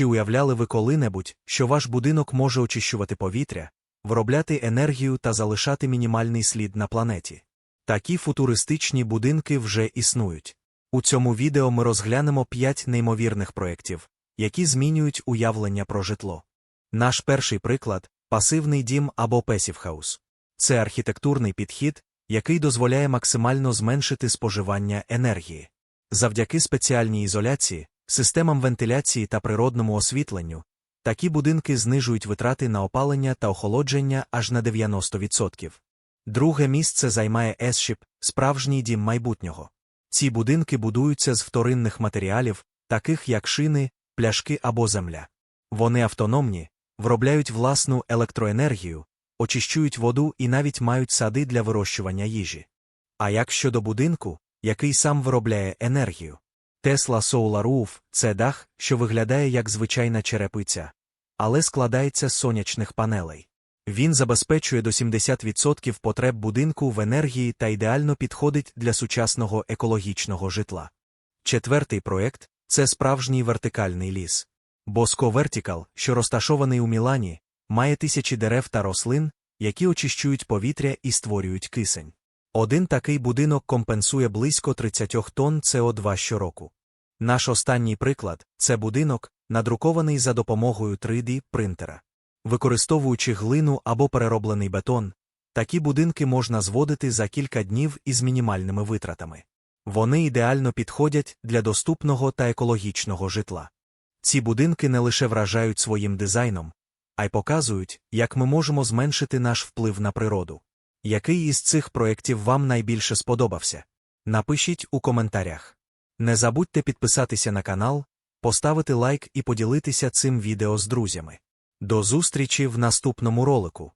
Чи уявляли ви коли-небудь, що ваш будинок може очищувати повітря, виробляти енергію та залишати мінімальний слід на планеті? Такі футуристичні будинки вже існують. У цьому відео ми розглянемо 5 неймовірних проєктів, які змінюють уявлення про житло. Наш перший приклад пасивний дім або песівхаус. Це архітектурний підхід, який дозволяє максимально зменшити споживання енергії. Завдяки спеціальній ізоляції, системам вентиляції та природному освітленню, такі будинки знижують витрати на опалення та охолодження аж на 90%. Друге місце займає S-Ship – справжній дім майбутнього. Ці будинки будуються з вторинних матеріалів, таких як шини, пляшки або земля. Вони автономні, виробляють власну електроенергію, очищують воду і навіть мають сади для вирощування їжі. А як щодо будинку, який сам виробляє енергію? Tesla Solar Roof – це дах, що виглядає як звичайна черепиця, але складається з сонячних панелей. Він забезпечує до 70% потреб будинку в енергії та ідеально підходить для сучасного екологічного житла. Четвертий проект це справжній вертикальний ліс. Боско Vertical, що розташований у Мілані, має тисячі дерев та рослин, які очищують повітря і створюють кисень. Один такий будинок компенсує близько 30 тонн СО2 щороку. Наш останній приклад це будинок, надрукований за допомогою 3D принтера. Використовуючи глину або перероблений бетон, такі будинки можна зводити за кілька днів із мінімальними витратами. Вони ідеально підходять для доступного та екологічного житла. Ці будинки не лише вражають своїм дизайном, а й показують, як ми можемо зменшити наш вплив на природу. Який із цих проєктів вам найбільше сподобався? Напишіть у коментарях. Не забудьте підписатися на канал, поставити лайк і поділитися цим відео з друзями. До зустрічі в наступному ролику.